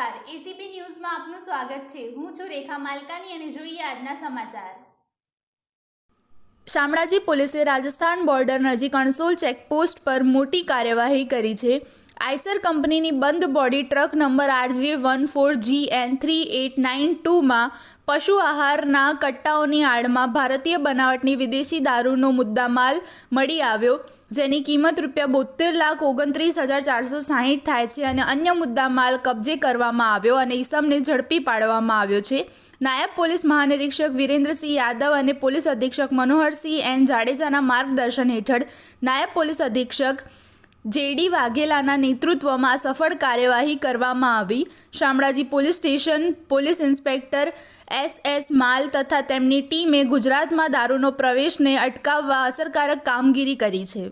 નમસ્કાર. એસીપી ન્યૂઝમાં આપનું સ્વાગત છે. હું છું રેખા માલકાની અને જોઈએ આજના સમાચાર. શામળાજી પોલીસે રાજસ્થાન બોર્ડર નજીક અણસોલ ચેકપોસ્ટ પર મોટી કાર્યવાહી કરી છે. આઈસર કંપનીની બંધ body truck number RJ one four G N three eight nine ટુમાં પશુ આહારના કટ્ટાઓની આડમાં ભારતીય બનાવટની વિદેશી દારૂનો મુદ્દામાલ મળી આવ્યો, જેની કિંમત રૂપિયા બોતેર લાખ ઓગણત્રીસ હજાર ચારસો સાહીઠ થાય છે અને અન્ય મુદ્દામાલ કબજે કરવામાં આવ્યો અને ઈસમને ઝડપી પાડવામાં આવ્યો છે. નાયબ પોલીસ મહાનિરીક્ષક વિરેન્દ્રસિંહ યાદવ અને પોલીસ અધિક્ષક મનોહરસિંહ એન જાડેજાના માર્ગદર્શન હેઠળ નાયબ પોલીસ અધિક્ષક જેડી વાઘેલાના નેતૃત્વમાં સફળ કાર્યવાહી કરવામાં આવી. Shamalaji police station police inspector S S Mal તથા તેમની ટીમે ગુજરાતમાં દારૂનો પ્રવેશને અટકાવવા અસરકારક કામગીરી કરી છે.